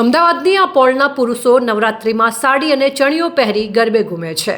અમદાવાદની આ પોળના પુરુષો નવરાત્રિમાં સાડી અને ચણિયો પહેરી ગરબે ઘૂમે છે.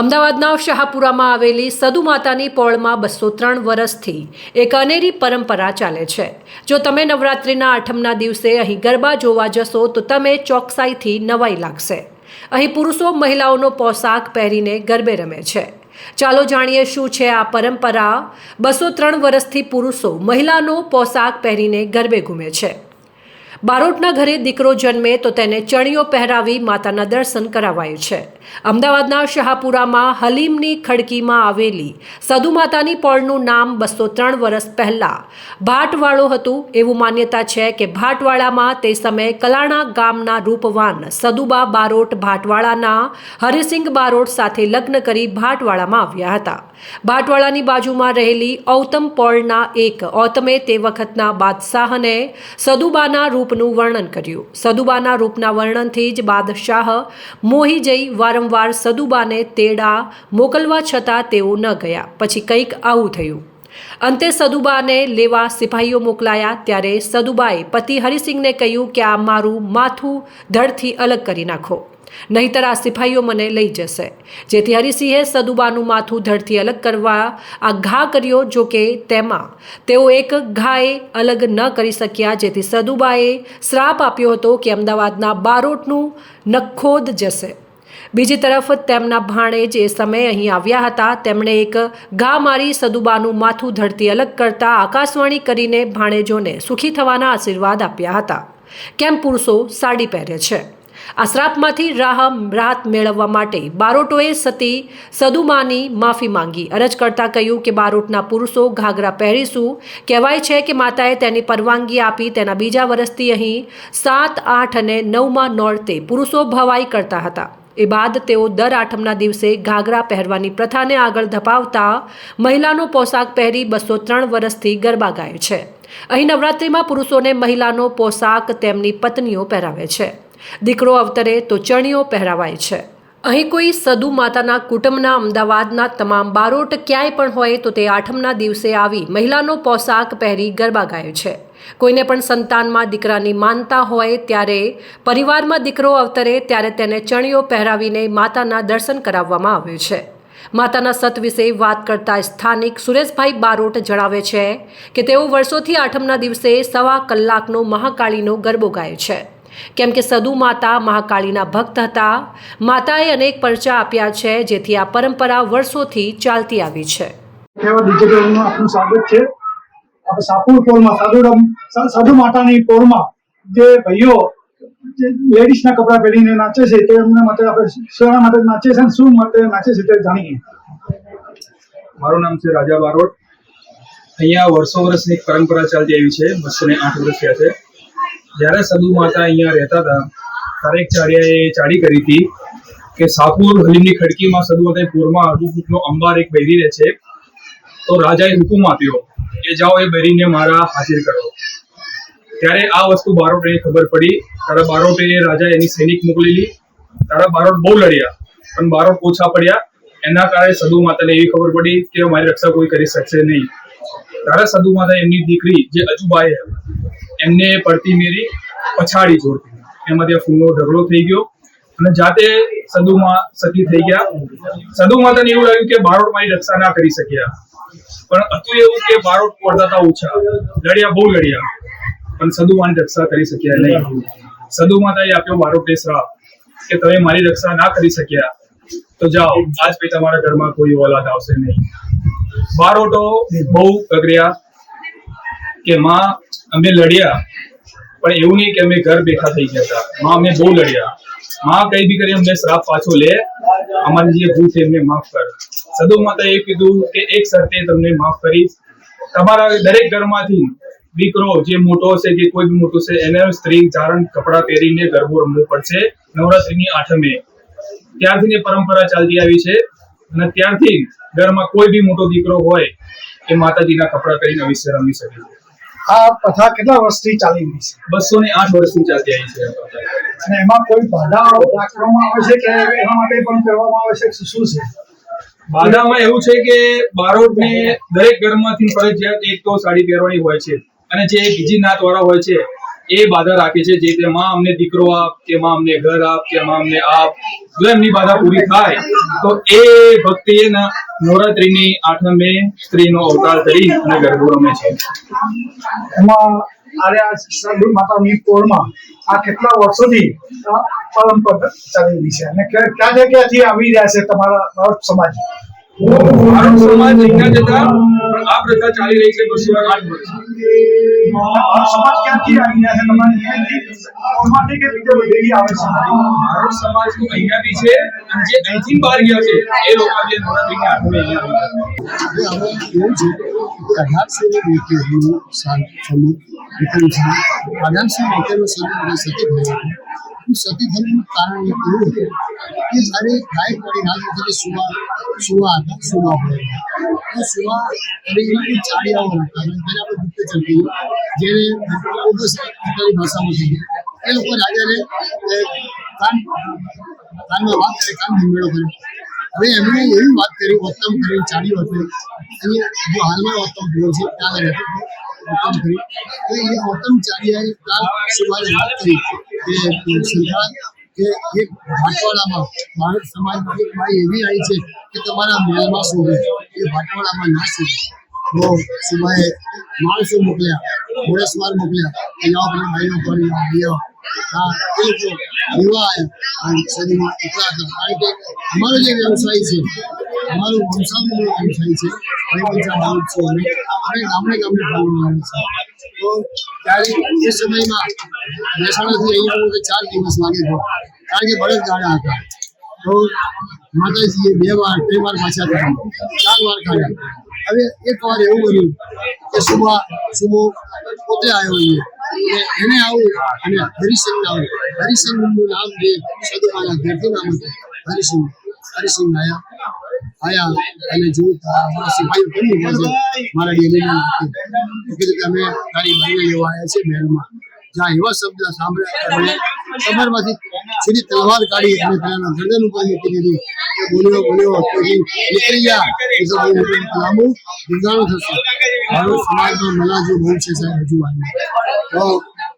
અમદાવાદના શાહપુરામાં આવેલી સદુ માતાની પોળમાં બસો ત્રણ વર્ષથી એક અનેરી પરંપરા ચાલે છે. જો તમે નવરાત્રિના આઠમના દિવસે અહીં ગરબા જોવા જશો, તો તમે ચોકસાઈથી નવાઈ લાગશે. અહીં પુરુષો મહિલાઓનો પોશાક પહેરીને ગરબે રમે છે. ચાલો જાણીએ શું છે આ પરંપરા. બસો ત્રણ વર્ષથી પુરુષો મહિલાનો પોશાક પહેરીને ગરબે ઘૂમે છે. બારોટના ઘરે દીકરો જન્મે તો તેને ચણિયો પહેરાવી માતાના દર્શન કરાવાયું છે. અમદાવાદના શાહપુરામાં હલીમની ખડકીમાં આવેલી સદુ માતાની પોળનું નામ બસો ત્રણ વર્ષ પહેલાં ભાટવાળો હતું. એવું માન્યતા છે કે ભાટવાળામાં તે સમયે કલાણા ગામના રૂપવાન સદુબા બારોટ ભાટવાળાના હરિસિંગ બારોટ સાથે લગ્ન કરી ભાટવાળામાં આવ્યા હતા. ભાટવાળાની બાજુમાં રહેલી ઔતમ પોળના એક ઔતમે તે વખતના બાદશાહને સદુબાના રૂપનું વર્ણન કર્યું. સદુબાના રૂપના વર્ણનથી જ બાદશાહ મોહી જઈ વારંવાર સદુબાને તેડા મોકલવા છતાં તેઓ ન ગયા. પછી કંઈક આવું થયું. અંતે સદુબાને લેવા સિપાહીઓ મોકલાયા. ત્યારે સદુબાએ પતિ હરિસિંહને કહ્યું કે આ મારું માથું ધડથી અલગ કરી નાખો. નહીંતર આ સિપાહીઓ મને લઈ જશે. જેથી હરિસિંહે સદુબાનું માથું ધડથી અલગ કરવા આ ઘા કર્યો જો કે તેમાં તેઓ એક ઘાએ અલગ ન કરી શક્યા, જેથી સદુબાએ શ્રાપ આપ્યો હતો કે અમદાવાદના બારોટનું નખોદ જશે. બીજી તરફ તેમના ભાણે એ સમયે અહીં આવ્યા હતા, તેમણે એક ઘા મારી સદુબાનું માથું ધડતી અલગ કરતા આકાશવાણી કરીને ભાણેજોને સુખી થવાના આશીર્વાદ આપ્યા હતા. કેમ પુરુષો, સાડી પહેરે છે? આ શ્રાપમાંથી રાહ રાહત મેળવવા માટે બારોટોએ સતી સદુમાની માફી માંગી. અરજ કરતા કહ્યું કે બારોટના પુરુષો ઘાઘરા પહેરીશું. કહેવાય છે કે માતાએ તેની પરવાનગી આપી તેના બીજા વર્ષથી અહીં સાત, આઠ અને નવમાં નોરતે પુરુષો ભવાઈ કરતા હતા. એ બાદ તેઓ દર આઠમના દિવસે ઘાઘરા પહેરવાની પ્રથાને આગળ ધપાવતા મહિલાનો પોશાક પહેરી બસો ત્રણ વર્ષથી ગરબા ગાય છે. અહીં નવરાત્રિમાં પુરુષોને મહિલાનો પોશાક તેમની પત્નીઓ પહેરાવે છે. દીકરો અવતરે તો ચણિયો પહેરાવાય છે. અહીં કોઈ સદુ માતાના કુટુંબના અમદાવાદના તમામ બારોટ ક્યાંય પણ હોય તો તે આઠમના દિવસે આવી મહિલાનો પોશાક પહેરી ગરબા ગાય છે. કોઈને પણ સંતાનમાં દીકરાની માનતા હોય ત્યારે પરિવારમાં દીકરો અવતરે ત્યારે તેને ચણિયો પહેરાવીને માતાના દર્શન કરાવવામાં આવે છે. માતાના સત વિશે વાત કરતા સ્થાનિક સુરેશભાઈ બારોટ જણાવે છે કે તેઓ વર્ષોથી આઠમના દિવસે સવા કલાકનો મહાકાળીનો ગરબો ગાય છે. કેમ કે સદુ માતા મહાકાળીના ભક્ત હતા. માતાએ અનેક પરચા આપ્યા છે જેથી આ પરંપરા વર્ષોથી ચાલતી આવી છે. આપનું સ્વાગત છે. સાપુર પોળમાં સાધુ સાધુ માતાની પોળમાં જે ભાઈઓ લેડીઝના કપડાં પહેરીને નાચે છે તે એમના માટે આપણે શેના માટે નાચે છે અને શું માટે નાચે છે તે જાણીએ. મારું નામ છે રાજા બારોટ. અહીંયા વર્ષો વર્ષની પરંપરા ચાલતી આવી છે બસો ને આઠ વર્ષ થયા છે. જ્યારે સદુ માતા અહીંયા રહેતા હતા ત્યારે એક ચાડિયાએ ચાડી કરી હતી કે સાપુર હલીમની ખડકીમાં સદુ માતા પૂરમાં અડધું અંબાર એક બૈરી રહે છે. તો રાજાએ હુકુમ આપ્યો કે જાઓ એ બૈરીને મારા હાજર કરો. ત્યારે આ વસ્તુ બારોટને ખબર પડી. ત્યારે બારોટે રાજા એની સૈનિક મોકલેલી તારા બારોટ બહુ લડ્યા પણ બારોટ ઓછા પડ્યા. એના કારણે સદુ માતાને એવી ખબર પડી કે મારી રક્ષા કોઈ કરી શકશે નહીં. ત્યારે સદુ માતા એમની દીકરી જે અજુબાઈ એમને પડતી મેરી પછાડી જોડતી. એમાંથી ફૂલનો ઢગલો થઈ ગયો. અને જાતે સદુમાં સતી થઈ ગયા. સદુ માતાને એવું લાગ્યું કે બારોટ મારી રક્ષા ના કરી શક્યા. પણ હતું એવું કે બારોટ પડતા ઓછા. લડ્યા બહુ લડ્યા. પણ સદુ માની રક્ષા કરી શક્યા નહીં. સદુ માતાએ આપ્યો બારોટને શ્રાપ કે તમે મારી રક્ષા ના કરી શક્યા. તો જાઓ. આજ પછી તમારા ઘરમાં કોઈ ઓલાદ આવશે નહીં. બારોટો બહુ ગગર્યા કે માં અમે લડ્યા, પણ એવું નહીં કે અમે ઘર બેઠા થઈ ગયા હતા. માં અમે બહુ લડ્યા. માં કઈ બી કરી, અમને શ્રાપ પાછો લે. અમારી જે ભૂલ છે, એમને માફ કર. સદુ માતા એ કીધું કે એક શરતે તમને માફ કરીશ. તમારા દરેક ઘરમાંથી દીકરો જે મોટો છે કે કોઈ બી મોટો છે એને સ્ત્રી ધારણ કપડા પહેરીને ગરબો રમવો પડશે. નવરાત્રીની આઠમે. ત્યારથી એ પરંપરા ચાલતી આવી છે. અને ત્યારથી ઘરમાં કોઈ બી મોટો દીકરો હોય, એ માતાજીના કપડા પહેરીને અવશ્ય રમી શકે છે. આ પ્રથા કેટલા વર્ષથી ચાલી રહી છે? બસો ને આઠ વર્ષથી ચાલતી આવી છે અને એમાં કોઈ બાધા રાખવામાં આવે છે કે એના માટે પણ કરવામાં આવે છે શું છે? બાધામાં એવું છે કે બારોટને દરેક ઘરમાંથી ફરજિયાત એક તો સાડી પહેરવાની હોય છે અને જે બીજી નાત વાળા હોય છે એ બાધા રાખે છે જે તે માં અમને દીકરો આપ કે માં અમને ઘર આપ કે માં અમને આપ. જો એમની બાધા પૂરી થાય તો એ ભક્તિ નવરાત્રીની આઠમે સ્ત્રીનો અવતાર ધરી અને ગરબો રમે છે. એમાં આરે આ સાધુ માતાની પોળમાં આ કેટલા વર્ષોથી પરંપરા ચાલી રહી છે અને ક્યાં ક્યાંથી આવી રહ્યા છે તમારા સમાજ? સમાજ જતા પણ આ પ્રથા ચાલી રહી છે બસો આઠ વર્ષ મારો સમાજ ક્યાંથી આવી રહ્યા છે તમારે અહીંયાથી પોળમાંથી કે બીજે બધેથી આવે છે મારો સમાજ તો અહીંયા બી છે અને જે અહીંથી બહાર ગયા છે એ લોકો જે નવરાત્રીની આઠમે અહીંયા આવ્યા છે હવે એવું છે કે અઢારસો ને બોતેરનું સાલ સમય નીકળ્યું છે અઢારસો બોતેરનો સમય મને સતી થયો હતો સતી થવાનું કારણ એક એવું હતું કે જ્યારે ગાયકવાડી રાજ વખતે સુવા સુવા હતા કાનમાં વાત કરે કાન હવે એમણે એવી વાત કરી વત્તમ કરી ચાલ્યું હતું અને હાલમાં વત્તમ થયો છે એ વત્તમ સુવારે વાત કરી. કે સરકાર કે એક ભાટવાડામાં ભારત સમાજમાં એક ભાઈ એવી આવી છે કે તમારા મહેલમાં શું એ ભાટવાડામાં ના શું તો સુભાએ માણસો મોકલ્યા, ઘોડેસવાર મોકલ્યા, કે જાઓ પેલી બાઈનો કરી આવો. હા, એ લોકો એવા આવ્યા. એકલા હતા. અમારો જે વ્યવસાય છે, અમારો વંશાવનો વ્યવસાય છે ભાઈ અને ગામડે ગામડે ફરવાનું છે. તો ત્યારે એ સમયમાં મહેસાણાથી અહીંયા આવું ચાર દિવસ લાગે છે. કારણ કે બળદ ગાડા હતા. તો માતાજીએ બે વાર, ત્રણ વાર પાછા થયા ચાર વાર કાઢ્યા હવે એક વાર એવું બન્યું કે સુબા સુબો પોતે આવ્યો અહીંયા. એને આવું અને હરિસિંહ આવું. હરિસિંહનું નામ જે સદુમાના નામ હતું. હરિસિંહ હરિસિંહ આયા આયા અને જોયું તો આ મારા સિપાહીઓ કેમ ઊભા છે. મારા ડેલીને કીધું કે અમે તારી ભાઈને લેવા આવ્યા છીએ મહેલમાં. જ્યાં એવા શબ્દ સાંભળ્યા કમરમાંથી સીધી તલવાર કાઢી અને પેલાના ગરદન ઉપર મૂકી દીધી. કે બોલ્યો બોલ્યો, તો એ નીકળી ગયા. એ તો બહુ લાંબુ ધીંગાણું થશે. મારો સમાજમાં મલાજો બહુ છે સાહેબ, હજુ આવી તો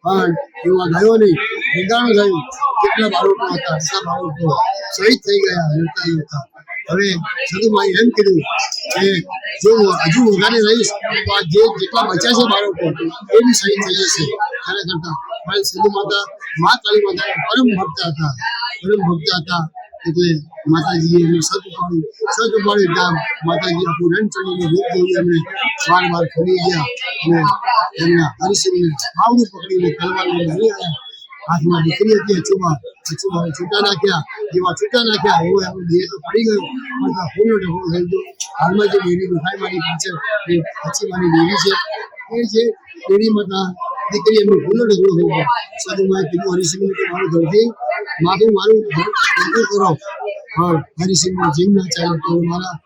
પણ એવા ગયો નહીં. ધીંગાણું થયું. કેટલા બાળકો હતા? એટલા બાળકો? શહીદ થઈ ગયા લડતા હતા. હવે સદુભાઈ એમ કીધું કે જો હજુ વધારે રહીશ તો આ જે જેટલા બચ્યા છે બાળકો, એ બી સહી થઈ જશે. ખરે કરતા મારી સદુ માતા મા કાળી માતા પરમ ભક્ત હતા. પરમ ભક્ત હતા. એટલે માતાજીએ એમને સત ઉપાડ્યું. સત ઉપાડ્યું ત્યાં માતાજી આખું રણચંડીનું રૂપ જોયું એમને વાર વાર ફરી ગયા. અને એમના હરિસિંહને બાવડું પકડીને તલવારને આવ્યા હાથમાં દીકરી હતી અચુબા અચુબા છૂટા નાખ્યા. જેવા છૂટા નાખ્યા, એવો એનો દેહ તો પડી ગયો. પણ આ ફૂલો ઢગલો થઈ ગયો. હાલમાં જે ડેરી દુખાઈ મારી પાછળ, એ અચીમાની ડેરી છે. એ જે ડેરી માતા દીકરી એમનો ફૂલો ઢગલો થઈ ગયો. સાધુમાં કીધું, હરિસિંહને કે મારું ધરતી માથું મારું ધરતી કરો. હા, હરિસિંહનો જીવ ના ચાલે તો મારા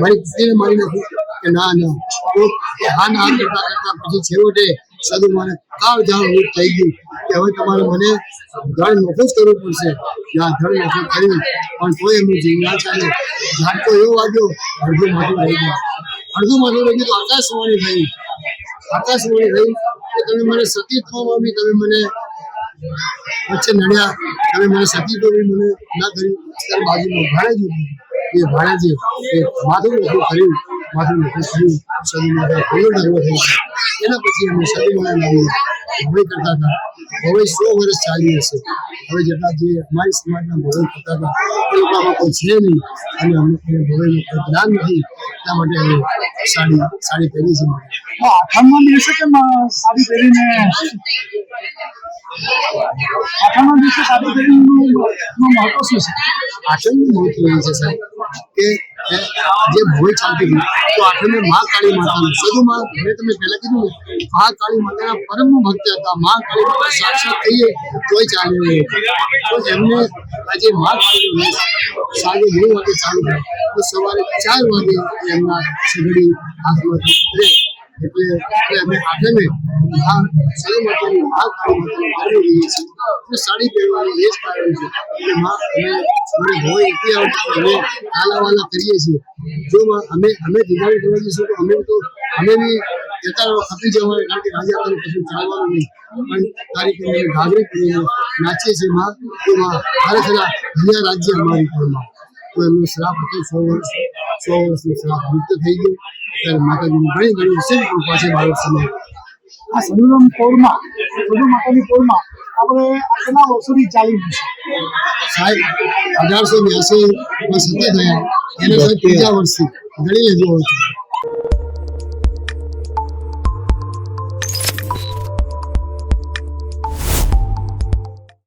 મારી દીકરીને મારી નાખું કે ના ના. તો હા ના કરતા કરતા પછી છેવટે સાધુ મને આવ રૂપ થઈ ગયું કે હવે તમારે મને ધન નોખું કરવું પડશે. જ્યાં ધન નોખું કર્યું પણ કોઈ એમનું જીવ ના ચાલે. ઝાટકો એવો વાગ્યો, અડધું માથું રહી ગયું. અડધું માથું રહી ગયું તો આકાશવાણી થઈ. આકાશવાણી થઈ કે તમે મને સતી થવામાં બી તમે મને વચ્ચે નડ્યા, તમે મને સતી તો મને ના કર્યું ત્યારે બાજુમાં ભાડે જ એ ભાડે જે માથું નોખું કર્યું, માથું નોખું કર્યું. સદી માતા ખુલ્લો ડરવો થઈ ગયો. એના પછી અમે સદી માતા લાવી કરતા હતા. હવે સો વર્ષ ચાલી હશે. હવે જેટલા જે અમારી સમાજના ભવે કરતા હતા એ લોકોમાં કોઈ છે નહીં. અને અમને કોઈ જ્ઞાન નથી. એટલા માટે અમે સાડી સાડી પહેરી છે. આઠમના દિવસે કેમ સાડી પહેરીને આઠમના દિવસે સાડી પહેરીનું મહત્વ શું છે? આઠમનું મહત્વ એ છે સાહેબ કે જે ભોય ચાલતી હતી. તો આઠમે મા કાળી માતાનું સદુમાં મેં તમે પહેલા કીધું ને, મા કાળી માતાના પરમ ભક્ત હતા. મા કાળી માતા સાક્ષાત કહીએ, તોય ચાલે તો એમને આજે મા કાળી સાંજે નવ વાગે ચાલુ તો સવારે ચાર વાગે એમના સગડી ઉતરે એટલે છીએ સાડી છે એટલે મા અમે અમે રાજ્ય અમારી સો વર્ષ સો વર્ષનો મુક્ત થઈ ગયો. ત્યારે માતાજીની ઘણી ઘણી અસીમ કૃપા છે બાળક સમય આ સદુરામ કોરમાં સદુ માતાની કોરમાં આપણે આ વર્ષોથી ચાલી રહ્યું છે. સાહેબ અઢારસો બ્યાસી માં સતી થયા. એના સાહેબ ત્રીજા વર્ષથી. ગણી લેજો હોય છે